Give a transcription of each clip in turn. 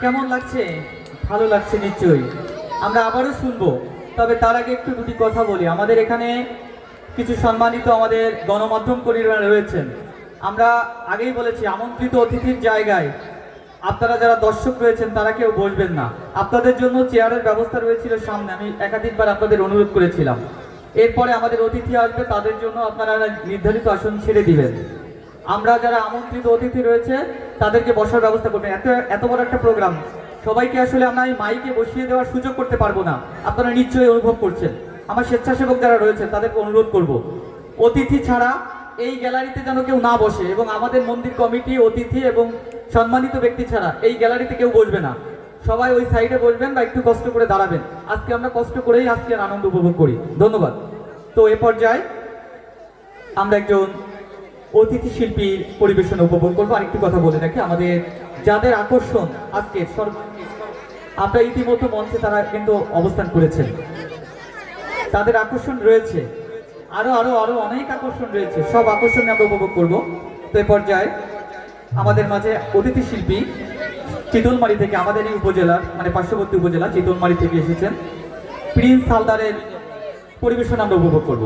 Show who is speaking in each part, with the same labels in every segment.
Speaker 1: কেমন লাগছে? ভালো লাগছে নিশ্চয়ই। আমরা আবারও শুনব। তবে তার আগে একটু দুটি কথা বলি। আমাদের এখানে কিছু সম্মানিত আমাদের গণমাধ্যম কর্মীরা রয়েছেন। আমরা আগেই বলেছি, আমন্ত্রিত অতিথির জায়গায় আপনারা যারা দর্শক রয়েছেন, তারা কেউ বসবেন না। আপনাদের জন্য চেয়ারের ব্যবস্থা রয়েছিল সামনে। আমি একাধিকবার আপনাদের অনুরোধ করেছিলাম। এরপরে আমাদের অতিথি আসবে, তাদের জন্য আপনারা নির্ধারিত আসন ছেড়ে দিবেন। আমরা যারা আমন্ত্রিত অতিথি রয়েছে, তাদেরকে বসার ব্যবস্থা করবেন। এত এত বড় একটা প্রোগ্রাম সবাইকে আসলে আমরা এই মাইকে বসিয়ে দেওয়ার সুযোগ করতে পারব না। আপনারা নিশ্চয়ই অনুভব করছেন। আমার স্বেচ্ছাসেবক যারা রয়েছে, তাদেরকে অনুরোধ করব। অতিথি ছাড়া এই গ্যালারিতে যেন কেউ না বসে এবং আমাদের মন্দির কমিটি, অতিথি এবং সম্মানিত ব্যক্তি ছাড়া এই গ্যালারিতে কেউ বসবে না। সবাই ওই সাইডে বসবেন বা একটু কষ্ট করে দাঁড়াবেন। আজকে আমরা কষ্ট করেই আজকের আনন্দ উপভোগ করি। ধন্যবাদ। তো এ পর্যায়ে আমরা একজন অতিথি শিল্পীর পরিবেশন উপভোগ করব। আরেকটি কথা বলে রাখি, আমাদের যাদের আকর্ষণ আজকে আমরা ইতিমধ্যে মঞ্চে তারা কিন্তু অবস্থান করেছেন। তাদের আকর্ষণ রয়েছে। আরও আরও আরও অনেক আকর্ষণ রয়েছে। সব আকর্ষণ আমরা উপভোগ করব। তো পর্যায়ে আমাদের মাঝে অতিথি শিল্পী চিতলমারি থেকে আমাদের এই উপজেলার মানে পার্শ্ববর্তী উপজেলা চিতলমারি থেকে এসেছেন। প্রিন্স হালদারের পরিবেশন আমরা উপভোগ করব।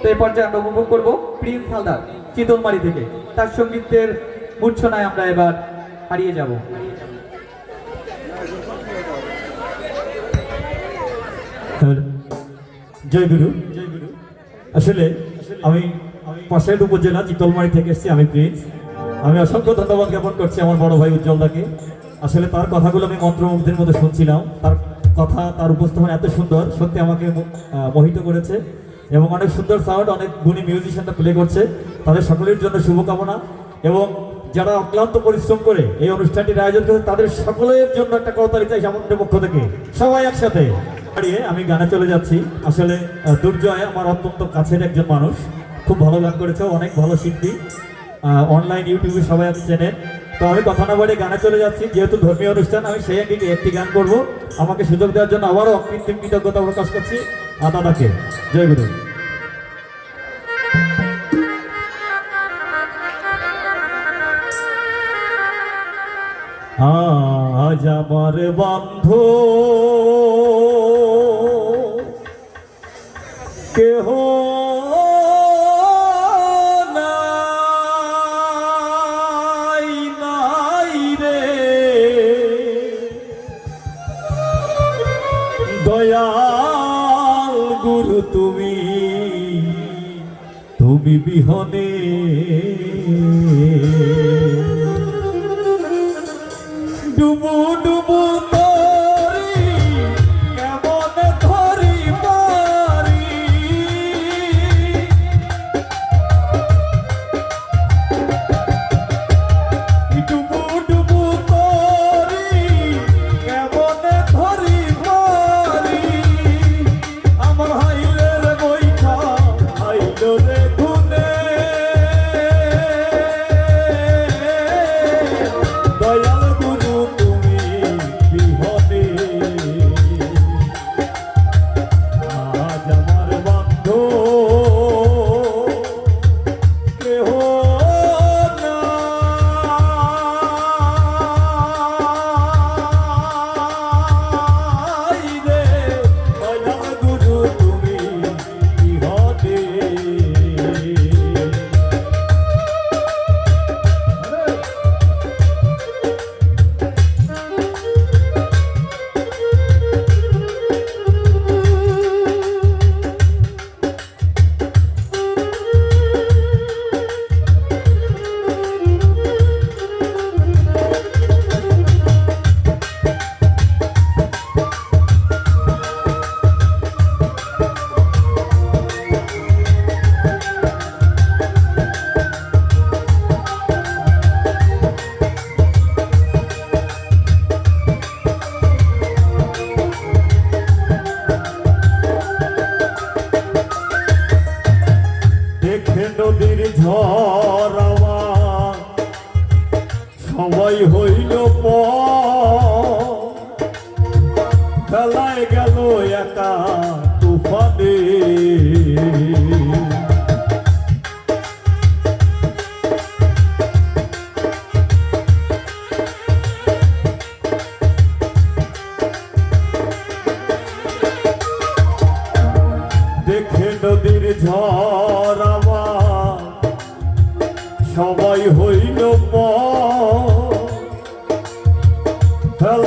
Speaker 1: তো এই পর্যায়ে আমরা উপভোগ করব প্রিন্স হালদার। চিতলমারি থেকে। তার সঙ্গীতের মূর্ছনায় আমরা এবার হারিয়ে যাব।
Speaker 2: জয় গুরু। আসলে আমি পাশের উপজেলা চিতলমারি থেকে এসেছি আমি প্রিন্স। আমি অসংখ্য ধন্যবাদ জ্ঞাপন করছি আমার বড় ভাই উজ্জ্বলদাকে আসলে তার কথাগুলো আমি মন্ত্রমুগ্ধের মধ্যে শুনছিলাম। তার কথা তার উপস্থাপনা এত সুন্দর সত্যি আমাকে মোহিত করেছে। এবং অনেক সুন্দর সাউন্ড অনেক গুণী মিউজিশিয়ানটা প্লে করছে। তাদের সকলের জন্য শুভকামনা। এবং যারা অক্লান্ত পরিশ্রম করে এই অনুষ্ঠানটির আয়োজন করেছে তাদের সকলের জন্য একটা করতালি চাই আমাদের পক্ষ থেকে। সবাই একসাথে। দাঁড়িয়ে আমি গানে চলে যাচ্ছি। আসলে দুর্জয় আমার অত্যন্ত কাছের একজন মানুষ। খুব ভালো গান করেছে অনেক ভালো শিল্পী। অনলাইন ইউটিউবে সবাই আপনি চেনেন। তো আমি কথা না বলে গানে চলে যাচ্ছি। যেহেতু ধর্মীয় অনুষ্ঠান, আমি সেই আঙ্গিকে একটি গান করব। আমাকে সুযোগ দেওয়ার জন্য আবারও অকৃত্রিম কৃতজ্ঞতা প্রকাশ করছি। আ, দাদাকে। জয় গুরু। আজ আমার বন্ধ। কেহ নাই নাই রে। দয়াল গুরু তুমি তুমি বিহনে ডুবু তরি কেমন ধরি পারি? ডুবু ডুবু তরি কেমন ধরি পারি? আমার হাইলের বৈঠা হাইল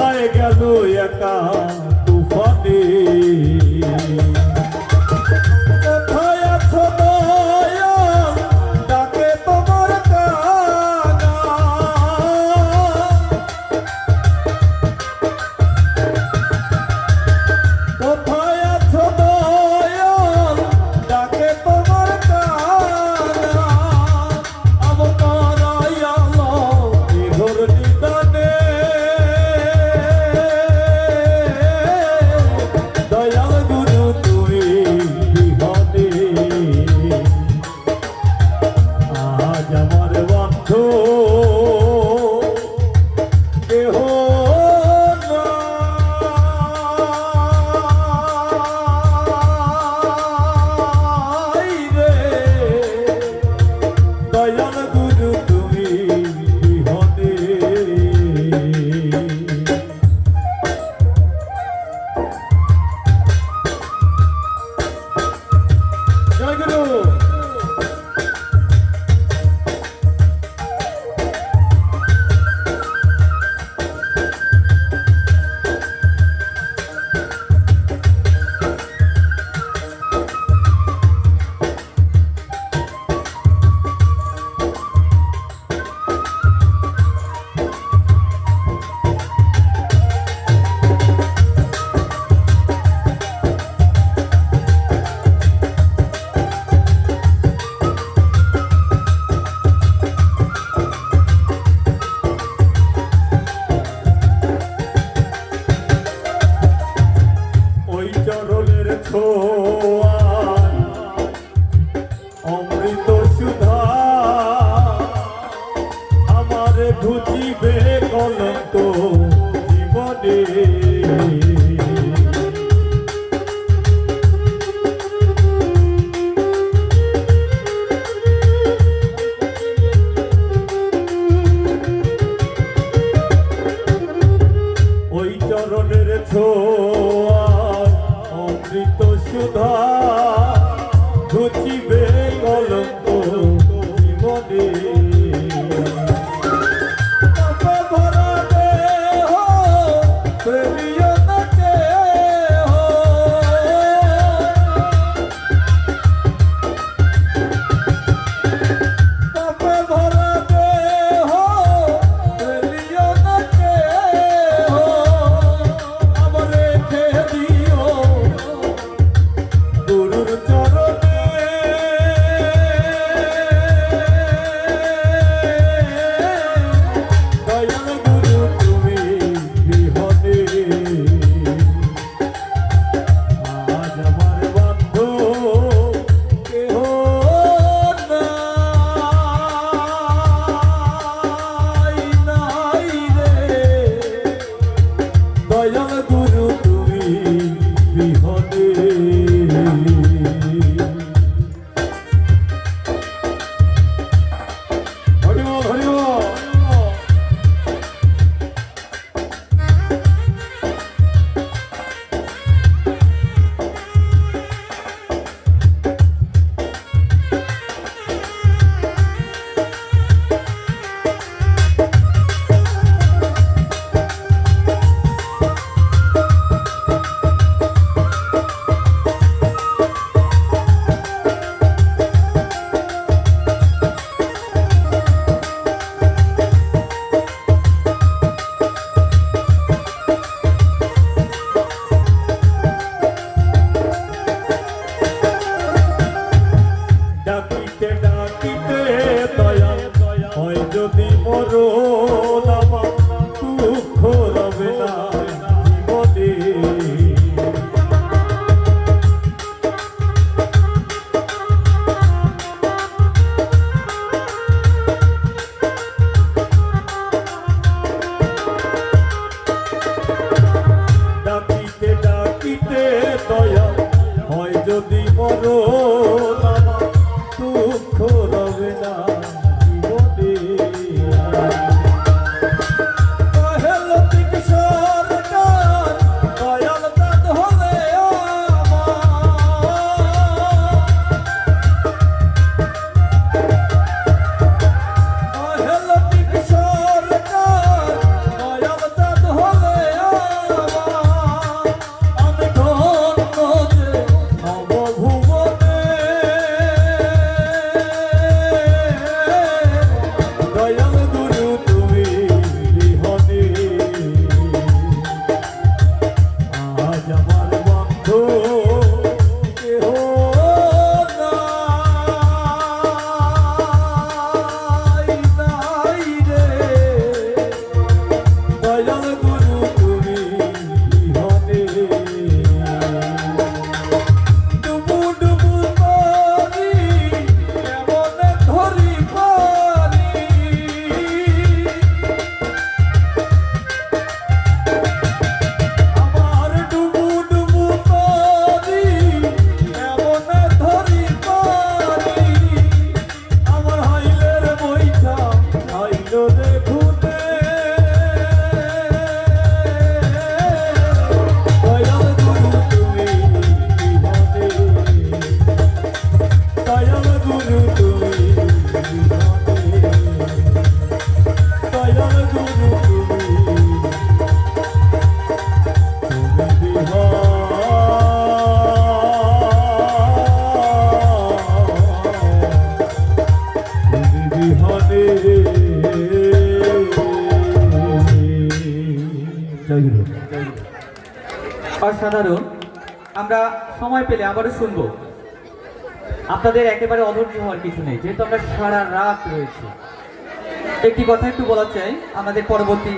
Speaker 2: হারায় গেল একা তুফানে। অমৃত সুধা। আমার ঘুচিবে কলঙ্ক জীবনে। চরণের ছোয়া অমৃত সুধা। যদি মরো
Speaker 1: অসাধারণ। আমরা সময় পেলে আবারও শুনব। আপনাদের একেবারে অধৈর্য হওয়ার কিছু নেই, যেহেতু আমরা সারা রাত রয়েছি। একটি কথা একটু বলা চাই, আমাদের পরবর্তী